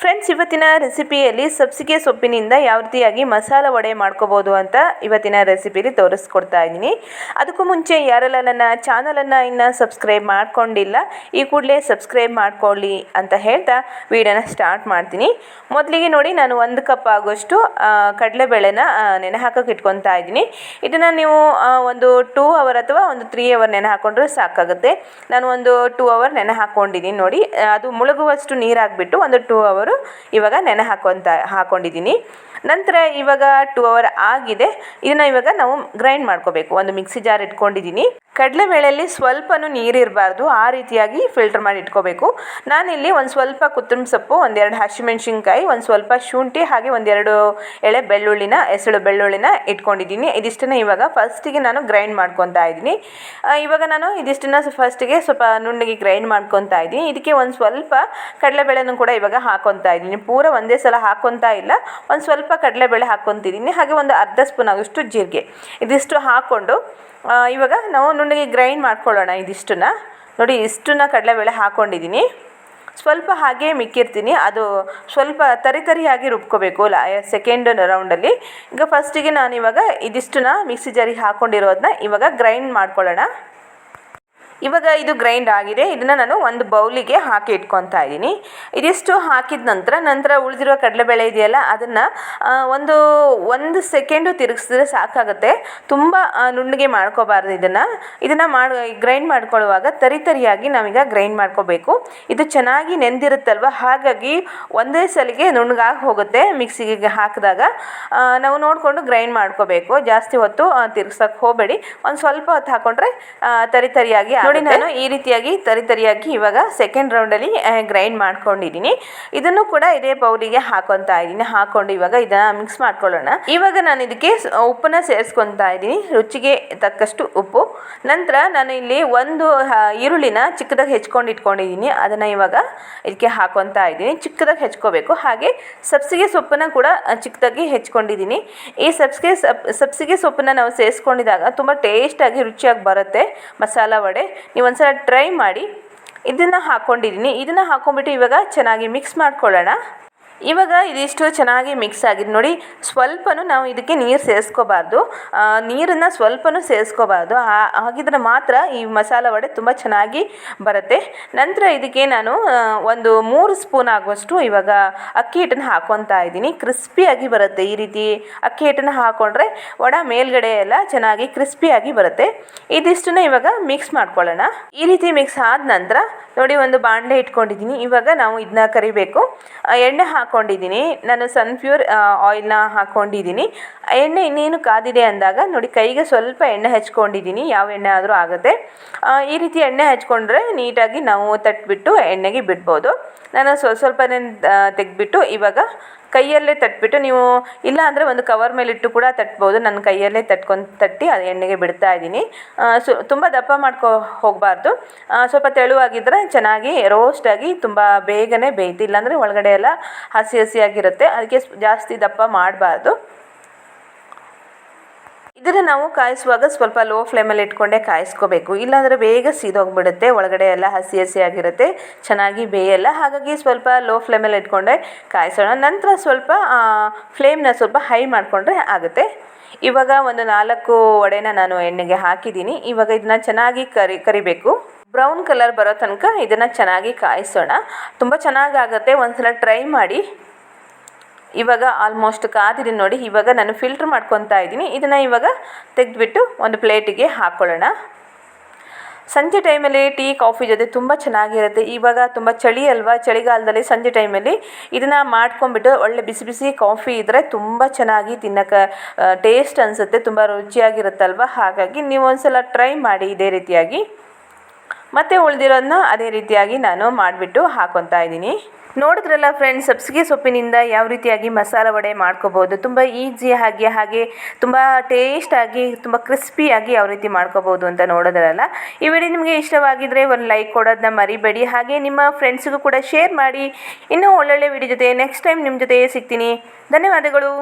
Friends, ಇವತ್ತಿನ ರೆಸಿಪಿಯಲ್ಲಿ ಸಬ್ಸಿಗೆ ಸೊಪ್ಪಿನಿಂದ ಯಾವ ರೀತಿಯಾಗಿ ಮಸಾಲ ವಡೆ ಮಾಡ್ಕೋಬೋದು ಅಂತ ಇವತ್ತಿನ ರೆಸಿಪಿಲಿ ತೋರಿಸ್ಕೊಡ್ತಾ ಇದ್ದೀನಿ. ಅದಕ್ಕೂ ಮುಂಚೆ ಯಾರೆಲ್ಲ ನನ್ನ ಚಾನಲನ್ನು ಇನ್ನು ಸಬ್ಸ್ಕ್ರೈಬ್ ಮಾಡ್ಕೊಂಡಿಲ್ಲ, ಈ ಕೂಡಲೇ ಸಬ್ಸ್ಕ್ರೈಬ್ ಮಾಡ್ಕೊಳ್ಳಿ ಅಂತ ಹೇಳ್ತಾ ವಿಡಿಯೋನ ಸ್ಟಾರ್ಟ್ ಮಾಡ್ತೀನಿ. ಮೊದಲಿಗೆ ನೋಡಿ, ನಾನು ಒಂದು ಕಪ್ ಆಗೋಷ್ಟು ಕಡಲೆಬೇಳೆನ ನೆನೆ ಹಾಕೋಕೆ ಇಟ್ಕೊತಾ ಇದ್ದೀನಿ. ಇದನ್ನು ನೀವು ಒಂದು ಟೂ ಅವರ್ ಅಥವಾ ಒಂದು ತ್ರೀ ಅವರ್ ನೆನೆ ಹಾಕೊಂಡ್ರೆ ಸಾಕಾಗುತ್ತೆ. ನಾನು ಒಂದು ಟೂ ಅವರ್ ನೆನೆ ಹಾಕ್ಕೊಂಡಿದ್ದೀನಿ ನೋಡಿ. ಅದು ಮುಳುಗುವಷ್ಟು ನೀರು ಹಾಕ್ಬಿಟ್ಟು ಒಂದು ಟೂ ಅವರು ಇವಾಗ ನೆನೆ ಹಾಕೊಂತ ಹಾಕೊಂಡಿದ್ದೀನಿ. ನಂತರ ಇವಾಗ ಟೂ ಅವರ್ ಆಗಿದೆ. ಇದನ್ನು ಇವಾಗ ನಾವು ಗ್ರೈಂಡ್ ಮಾಡ್ಕೋಬೇಕು. ಒಂದು ಮಿಕ್ಸಿ ಜಾರ್ ಇಟ್ಕೊಂಡಿದ್ದೀನಿ. ಕಡಲೆಬೇಳೆಯಲ್ಲಿ ಸ್ವಲ್ಪನೂ ನೀರಿರಬಾರ್ದು ಆ ರೀತಿಯಾಗಿ ಫಿಲ್ಟರ್ ಮಾಡಿ ಇಟ್ಕೋಬೇಕು. ನಾನಿಲ್ಲಿ ಒಂದು ಸ್ವಲ್ಪ ಕೊತ್ತಂಬರಿ ಸೊಪ್ಪು ಒಂದೆರಡು ಹಸಿಮೆಣ್ಸಿನ್ಕಾಯಿ ಒಂದು ಸ್ವಲ್ಪ ಶುಂಠಿ, ಹಾಗೆ ಒಂದೆರಡು ಎಳೆ ಬೆಳ್ಳುಳ್ಳಿನ ಎಸಳು ಬೆಳ್ಳುಳ್ಳಿನ ಇಟ್ಕೊಂಡಿದ್ದೀನಿ. ಇದಿಷ್ಟನ್ನು ಇವಾಗ ಫಸ್ಟಿಗೆ ನಾನು ಗ್ರೈಂಡ್ ಮಾಡ್ಕೊತಾ ಇದ್ದೀನಿ. ಇವಾಗ ನಾನು ಇದಿಷ್ಟನ್ನು ಫಸ್ಟಿಗೆ ಸ್ವಲ್ಪ ನುಣ್ಣಗೆ ಗ್ರೈಂಡ್ ಮಾಡ್ಕೊತಾ ಇದ್ದೀನಿ. ಇದಕ್ಕೆ ಒಂದು ಸ್ವಲ್ಪ ಕಡಲೆಬೇಳೆನೂ ಕೂಡ ಇವಾಗ ಹಾಕೊತಾ ಇದ್ದೀನಿ. ಪೂರ ಒಂದೇ ಸಲ ಹಾಕೊತಾ ಇಲ್ಲ. ಒಂದು ಸ್ವಲ್ಪ ಕಡಲೆಬೇಳೆ ಹಾಕ್ಕೊತಿದ್ದೀನಿ. ಹಾಗೆ ಒಂದು ಅರ್ಧ ಸ್ಪೂನ್ ಆಗೋಷ್ಟು ಜೀರಿಗೆ. ಇದಿಷ್ಟು ಹಾಕ್ಕೊಂಡು ಇವಾಗ ನಾವು ನುಣ್ಣಗೆ ಗ್ರೈಂಡ್ ಮಾಡ್ಕೊಳ್ಳೋಣ ಇದಿಷ್ಟನ್ನ. ನೋಡಿ, ಇಷ್ಟನ್ನ ಕಡಲೆಬೇಳೆ ಹಾಕ್ಕೊಂಡಿದ್ದೀನಿ ಸ್ವಲ್ಪ ಹಾಗೆ ಮಿಕ್ಕಿರ್ತೀನಿ. ಅದು ಸ್ವಲ್ಪ ತರಿ ತರಿಯಾಗಿ ರುಬ್ಕೋಬೇಕು ಲ ಸೆಕೆಂಡ್ ರೌಂಡಲ್ಲಿ ಈಗ ಫಸ್ಟಿಗೆ ನಾನು ಇವಾಗ ಇದಿಷ್ಟನ್ನ ಮಿಕ್ಸಿ ಜಾರಿಗೆ ಹಾಕ್ಕೊಂಡಿರೋದನ್ನ ಇವಾಗ ಗ್ರೈಂಡ್ ಮಾಡ್ಕೊಳ್ಳೋಣ. ಇವಾಗ ಇದು ಗ್ರೈಂಡ್ ಆಗಿದೆ. ಇದನ್ನು ನಾನು ಒಂದು ಬೌಲಿಗೆ ಹಾಕಿ ಇಟ್ಕೊತಾ ಇದ್ದೀನಿ. ಇದಿಷ್ಟು ಹಾಕಿದ ನಂತರ ನಂತರ ಉಳಿದಿರೋ ಕಡಲೆಬೇಳೆ ಇದೆಯಲ್ಲ, ಅದನ್ನು ಒಂದು ಒಂದು ಸೆಕೆಂಡು ತಿರುಗಿಸಿದ್ರೆ ಸಾಕಾಗುತ್ತೆ. ತುಂಬ ನುಣ್ಣಗೆ ಮಾಡ್ಕೋಬಾರ್ದು ಇದನ್ನು. ಇದನ್ನು ಮಾಡಿ ಗ್ರೈಂಡ್ ಮಾಡ್ಕೊಳ್ಳುವಾಗ ತರಿ ತರಿಯಾಗಿ ನಾವೀಗ ಗ್ರೈಂಡ್ ಮಾಡ್ಕೋಬೇಕು. ಇದು ಚೆನ್ನಾಗಿ ನೆಂದಿರುತ್ತಲ್ವ? ಹಾಗಾಗಿ ಒಂದೇ ಸಲಿಗೆ ನುಣ್ಣಗಾಗಿ ಹೋಗುತ್ತೆ ಮಿಕ್ಸಿಗೆ ಹಾಕಿದಾಗ. ನಾವು ನೋಡಿಕೊಂಡು ಗ್ರೈಂಡ್ ಮಾಡ್ಕೋಬೇಕು. ಜಾಸ್ತಿ ಹೊತ್ತು ತಿರ್ಗ್ಸಕ್ಕೆ ಹೋಗಬೇಡಿ. ಒಂದು ಸ್ವಲ್ಪ ಹೊತ್ತು ಹಾಕೊಂಡ್ರೆ ತರಿ ತರಿಯಾಗಿ ನೋಡಿ ನಾನು ಈ ರೀತಿಯಾಗಿ ತರಿ ತರಿಯಾಗಿ ಇವಾಗ ಸೆಕೆಂಡ್ ರೌಂಡಲ್ಲಿ ಗ್ರೈಂಡ್ ಮಾಡ್ಕೊಂಡಿದ್ದೀನಿ. ಇದನ್ನು ಕೂಡ ಇದೇ ಬೌಲಿಗೆ ಹಾಕೊತಾ ಇದ್ದೀನಿ. ಹಾಕೊಂಡು ಇವಾಗ ಇದನ್ನ ಮಿಕ್ಸ್ ಮಾಡ್ಕೊಳ್ಳೋಣ. ಇವಾಗ ನಾನು ಇದಕ್ಕೆ ಉಪ್ಪನ್ನ ಸೇರಿಸ್ಕೊತಾ ಇದ್ದೀನಿ. ರುಚಿಗೆ ತಕ್ಕಷ್ಟು ಉಪ್ಪು. ನಂತರ ನಾನು ಇಲ್ಲಿ ಒಂದು ಈರುಳ್ಳಿನ ಚಿಕ್ಕದಾಗಿ ಹೆಚ್ಕೊಂಡು ಇಟ್ಕೊಂಡಿದ್ದೀನಿ. ಅದನ್ನು ಇವಾಗ ಇದಕ್ಕೆ ಹಾಕೊತಾ ಇದ್ದೀನಿ. ಚಿಕ್ಕದಾಗಿ ಹೆಚ್ಕೋಬೇಕು. ಹಾಗೆ ಸಬ್ಸಿಗೆ ಸೊಪ್ಪನ್ನ ಕೂಡ ಚಿಕ್ಕದಾಗಿ ಹೆಚ್ಕೊಂಡಿದ್ದೀನಿ. ಈ ಸಬ್ಸಿಗೆ ಸಬ್, ಸಬ್ಸಿಗೆ ಸೊಪ್ಪನ್ನ ನಾವು ಸೇರಿಸ್ಕೊಂಡಿದಾಗ ತುಂಬ ಟೇಸ್ಟಾಗಿ ರುಚಿಯಾಗಿ ಬರುತ್ತೆ. ಮಸಾಲ ವಡೆ. ನೀವು ಒಂದ್ಸಲ ಟ್ರೈ ಮಾಡಿ ಇದನ್ನು ಹಾಕ್ಕೊಂಡಿದ್ದೀನಿ ಇದನ್ನು ಹಾಕ್ಕೊಂಡ್ಬಿಟ್ಟು ಇವಾಗ ಚೆನ್ನಾಗಿ ಮಿಕ್ಸ್ ಮಾಡ್ಕೊಳ್ಳೋಣ. ಇವಾಗ ಇದಿಷ್ಟು ಚೆನ್ನಾಗಿ ಮಿಕ್ಸ್ ಆಗಿದೆ. ನೋಡಿ, ಸ್ವಲ್ಪನೂ ನಾವು ಇದಕ್ಕೆ ನೀರು ಸೇರಿಸ್ಕೋಬಾರ್ದು. ನೀರನ್ನು ಸ್ವಲ್ಪನೂ ಸೇರಿಸ್ಕೋಬಾರ್ದು. ಹಾಗಿದ್ರೆ ಮಾತ್ರ ಈ ಮಸಾಲ ವಡೆ ತುಂಬ ಚೆನ್ನಾಗಿ ಬರುತ್ತೆ. ನಂತರ ಇದಕ್ಕೆ ನಾನು ಒಂದು ಮೂರು ಸ್ಪೂನ್ ಆಗುವಷ್ಟು ಇವಾಗ ಅಕ್ಕಿ ಹಿಟ್ಟನ್ನು ಹಾಕೊತಾ ಇದ್ದೀನಿ. ಕ್ರಿಸ್ಪಿಯಾಗಿ ಬರುತ್ತೆ ಈ ರೀತಿ ಅಕ್ಕಿ ಹಿಟ್ಟನ್ನು ಹಾಕ್ಕೊಂಡ್ರೆ ವಡ ಮೇಲ್ಗಡೆ ಎಲ್ಲ ಚೆನ್ನಾಗಿ ಕ್ರಿಸ್ಪಿಯಾಗಿ ಬರುತ್ತೆ. ಇದಿಷ್ಟನ್ನ ಇವಾಗ ಮಿಕ್ಸ್ ಮಾಡ್ಕೊಳ್ಳೋಣ. ಈ ರೀತಿ ಮಿಕ್ಸ್ ಆದ ನಂತರ ನೋಡಿ, ಒಂದು ಬಾಣಲೆ ಇಟ್ಕೊಂಡಿದ್ದೀನಿ. ಇವಾಗ ನಾವು ಇದನ್ನ ಕರಿಬೇಕು. ಎಣ್ಣೆ ಎಣ್ಣೆ ಹಾಕ್ಕೊಂಡಿದ್ದೀನಿ ನಾನು ಸನ್ಫ್ಯೂರ್ ಆಯಿಲ್ನ ಹಾಕ್ಕೊಂಡಿದ್ದೀನಿ ಎಣ್ಣೆ ಇನ್ನೇನು ಕಾದಿದೆ ಅಂದಾಗ ನೋಡಿ ಕೈಗೆ ಸ್ವಲ್ಪ ಎಣ್ಣೆ ಹಚ್ಕೊಂಡಿದ್ದೀನಿ. ಯಾವ ಎಣ್ಣೆ ಆದರೂ ಆಗುತ್ತೆ. ಈ ರೀತಿ ಎಣ್ಣೆ ಹಚ್ಕೊಂಡ್ರೆ ನೀಟಾಗಿ ನಾವು ತಟ್ಬಿಟ್ಟು ಎಣ್ಣೆಗೆ ಬಿಡ್ಬೋದು. ನಾನು ಸ್ವಲ್ಪ ಸ್ವಲ್ಪನೇ ತೆಗೆದ್ಬಿಟ್ಟು ಇವಾಗ ಕೈಯಲ್ಲೇ ತಟ್ಬಿಟ್ಟು ನೀವು ಇಲ್ಲ ಅಂದರೆ ಒಂದು ಕವರ್ ಮೇಲಿಟ್ಟು ಕೂಡ ತಟ್ಬೋದು. ನನ್ನ ಕೈಯಲ್ಲೇ ತಟ್ಕೊಂಡು ತಟ್ಟಿ ಅದು ಎಣ್ಣೆಗೆ ಬಿಡ್ತಾ ಇದ್ದೀನಿ. ಸು, ತುಂಬ ದಪ್ಪ ಮಾಡ್ಕೊ ಹೋಗಬಾರ್ದು. ಸ್ವಲ್ಪ ತೆಳುವಾಗಿದ್ದರೆ ಚೆನ್ನಾಗಿ ರೋಸ್ಟಾಗಿ ತುಂಬ ಬೇಗನೆ ಬೇಯ್ತು. ಇಲ್ಲಾಂದರೆ ಒಳಗಡೆ ಎಲ್ಲ ಹಸಿ ಹಸಿಯಾಗಿರುತ್ತೆ. ಅದಕ್ಕೆ ಜಾಸ್ತಿ ದಪ್ಪ ಮಾಡಬಾರ್ದು. ಇದನ್ನು ನಾವು ಕಾಯಿಸುವಾಗ ಸ್ವಲ್ಪ ಲೋ ಫ್ಲೇಮಲ್ಲಿ ಇಟ್ಕೊಂಡೇ ಕಾಯಿಸ್ಕೋಬೇಕು. ಇಲ್ಲಾಂದರೆ ಬೇಗ ಸೀದೋಗ್ಬಿಡುತ್ತೆ, ಒಳಗಡೆ ಎಲ್ಲ ಹಸಿ ಹಸಿ ಆಗಿರುತ್ತೆ, ಚೆನ್ನಾಗಿ ಬೇಯಲ್ಲ. ಹಾಗಾಗಿ ಸ್ವಲ್ಪ ಲೋ ಫ್ಲೇಮಲ್ಲಿ ಇಟ್ಕೊಂಡೆ ಕಾಯಿಸೋಣ. ನಂತರ ಸ್ವಲ್ಪ ಫ್ಲೇಮ್ನ ಸ್ವಲ್ಪ ಹೈ ಮಾಡಿಕೊಂಡ್ರೆ ಆಗುತ್ತೆ. ಇವಾಗ ಒಂದು ನಾಲ್ಕು ವಡೆನ ನಾನು ಎಣ್ಣೆಗೆ ಹಾಕಿದ್ದೀನಿ. ಇವಾಗ ಇದನ್ನ ಚೆನ್ನಾಗಿ ಕರಿ, ಕರಿಬೇಕು. ಬ್ರೌನ್ ಕಲರ್ ಬರೋ ತನಕ ಇದನ್ನು ಚೆನ್ನಾಗಿ ಕಾಯಿಸೋಣ. ತುಂಬ ಚೆನ್ನಾಗಾಗುತ್ತೆ. ಒಂದ್ಸಲ ಟ್ರೈ ಮಾಡಿ. ಇವಾಗ ಆಲ್ಮೋಸ್ಟ್ ಕಾದಿದೆ ನೋಡಿ, ಇವಾಗ ನಾನು ಫಿಲ್ಟ್ರ್ ಮಾಡ್ಕೊತಾ ಇದ್ದೀನಿ. ಇದನ್ನು ಇವಾಗ ತೆಗೆದ್ಬಿಟ್ಟು ಒಂದು ಪ್ಲೇಟಿಗೆ ಹಾಕ್ಕೊಳ್ಳೋಣ ಸಂಜೆ ಟೈಮಲ್ಲಿ ಟೀ ಕಾಫಿ ಜೊತೆ ತುಂಬ ಚೆನ್ನಾಗಿರುತ್ತೆ. ಇವಾಗ ತುಂಬ ಚಳಿ ಅಲ್ವಾ? ಚಳಿಗಾಲದಲ್ಲಿ ಸಂಜೆ ಟೈಮಲ್ಲಿ ಇದನ್ನು ಮಾಡ್ಕೊಂಬಿಟ್ಟು ಒಳ್ಳೆ ಬಿಸಿ ಬಿಸಿ ಕಾಫಿ ಇದ್ದರೆ ತುಂಬ ಚೆನ್ನಾಗಿ ತಿನ್ನೋಕೆ ಟೇಸ್ಟ್ ಅನಿಸುತ್ತೆ. ತುಂಬ ರುಚಿಯಾಗಿರುತ್ತಲ್ವ? ಹಾಗಾಗಿ ನೀವು ಒಂದ್ಸಲ ಟ್ರೈ ಮಾಡಿ ಇದೇ ರೀತಿಯಾಗಿ. ಮತ್ತೆ ಉಳಿದಿರೋದನ್ನ ಅದೇ ರೀತಿಯಾಗಿ ನಾನು ಮಾಡಿಬಿಟ್ಟು ಹಾಕೊತಾ ಇದ್ದೀನಿ. ನೋಡಿದ್ರಲ್ಲ ಫ್ರೆಂಡ್ಸ್ ಸಬ್ಸಿಗೆ ಸೊಪ್ಪಿನಿಂದ ಯಾವ ರೀತಿಯಾಗಿ ಮಸಾಲ ವಡೆ ಮಾಡ್ಕೋಬೋದು ತುಂಬ ಆಗಿ, ಹಾಗೆ ತುಂಬ ಟೇಸ್ಟಾಗಿ ತುಂಬ ಕ್ರಿಸ್ಪಿಯಾಗಿ ಯಾವ ರೀತಿ ಮಾಡ್ಕೋಬೋದು ಅಂತ ನೋಡೋದ್ರಲ್ಲ. ಈ ವಿಡಿಯೋ ನಿಮಗೆ ಇಷ್ಟವಾಗಿದ್ದರೆ ಒಂದು ಲೈಕ್ ಕೊಡೋದನ್ನ ಮರಿಬೇಡಿ. ಹಾಗೆ ನಿಮ್ಮ ಫ್ರೆಂಡ್ಸಿಗೂ ಕೂಡ ಶೇರ್ ಮಾಡಿ. ಇನ್ನೂ ಒಳ್ಳೊಳ್ಳೆ ವಿಡಿಯೋ ಜೊತೆ ನೆಕ್ಸ್ಟ್ ಟೈಮ್ ನಿಮ್ಮ ಜೊತೆ ಸಿಗ್ತೀನಿ. ಧನ್ಯವಾದಗಳು.